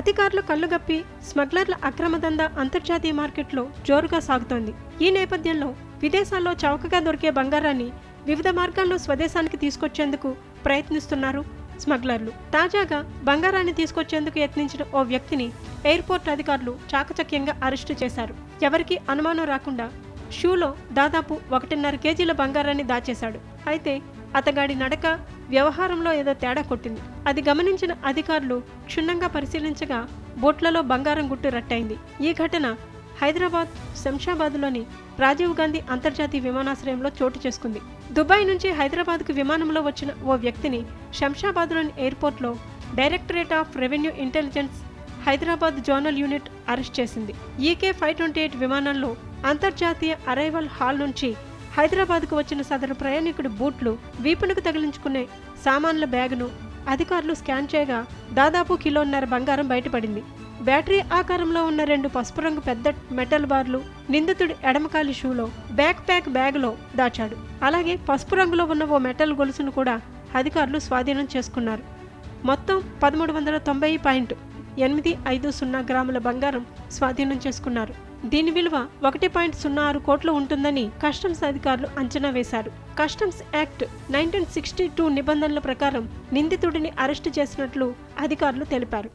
అధికారులు కళ్ళుగప్పి స్మగ్లర్ల అక్రమ దందా అంతర్జాతీయ మార్కెట్లో జోరుగా సాగుతోంది. ఈ నేపథ్యంలో విదేశాల్లో చౌకగా దొరికే బంగారాన్ని వివిధ మార్గాల్లో స్వదేశానికి తీసుకొచ్చేందుకు ప్రయత్నిస్తున్నారు స్మగ్లర్లు. తాజాగా బంగారాన్ని తీసుకొచ్చేందుకు యత్నించిన ఓ వ్యక్తిని ఎయిర్పోర్ట్ అధికారులు చాకచక్యంగా అరెస్టు చేశారు. ఎవరికీ అనుమానం రాకుండా షూలో దాదాపు ఒకటిన్నర కేజీల బంగారాన్ని దాచేశాడు. అయితే అతగాడి నడక వ్యవహారంలో ఏదో తేడా కొట్టింది. అది గమనించిన అధికారులు క్షుణ్ణంగా పరిశీలించగా బోట్లలో బంగారం గుట్టు రట్టయింది. ఈ ఘటన హైదరాబాద్ శంషాబాద్లోని రాజీవ్ గాంధీ అంతర్జాతీయ విమానాశ్రయంలో చోటు చేసుకుంది. దుబాయ్ నుంచి హైదరాబాద్కు విమానంలో వచ్చిన ఓ వ్యక్తిని శంషాబాద్లోని ఎయిర్పోర్ట్లో directorate of revenue intelligence Hyderabad zonal unit arrest చేసింది. ఈకే ఫైవ్ ట్వంటీ ఎయిట్ విమానంలో అంతర్జాతీయ అరైవల్ హాల్ నుంచి హైదరాబాద్కు వచ్చిన సదరు ప్రయాణికుడి బూట్లు వీపునకు తగిలించుకునే సామాన్ల బ్యాగును అధికారులు స్కాన్ చేయగా దాదాపు కిలోన్నర బంగారం బయటపడింది. బ్యాటరీ ఆకారంలో ఉన్న రెండు పసుపు రంగు పెద్ద మెటల్ బార్లు నిందితుడి ఎడమకాలి షూలో బ్యాక్ ప్యాక్ బ్యాగ్లో దాచాడు. అలాగే పసుపు రంగులో ఉన్న ఓ మెటల్ గొలుసును కూడా అధికారులు స్వాధీనం చేసుకున్నారు. మొత్తం పదమూడు వందల తొంభై పాయింట్ ఎనిమిది ఐదు సున్నా గ్రాముల బంగారం స్వాధీనం చేసుకున్నారు. దీని విలువ ఒకటి పాయింట్ సున్నా ఆరు కోట్లు ఉంటుందని కస్టమ్స్ అధికారులు అంచనా వేశారు. Customs act nineteen sixty two నిబంధనల ప్రకారం నిందితుడిని అరెస్టు చేసినట్లు అధికారులు తెలిపారు.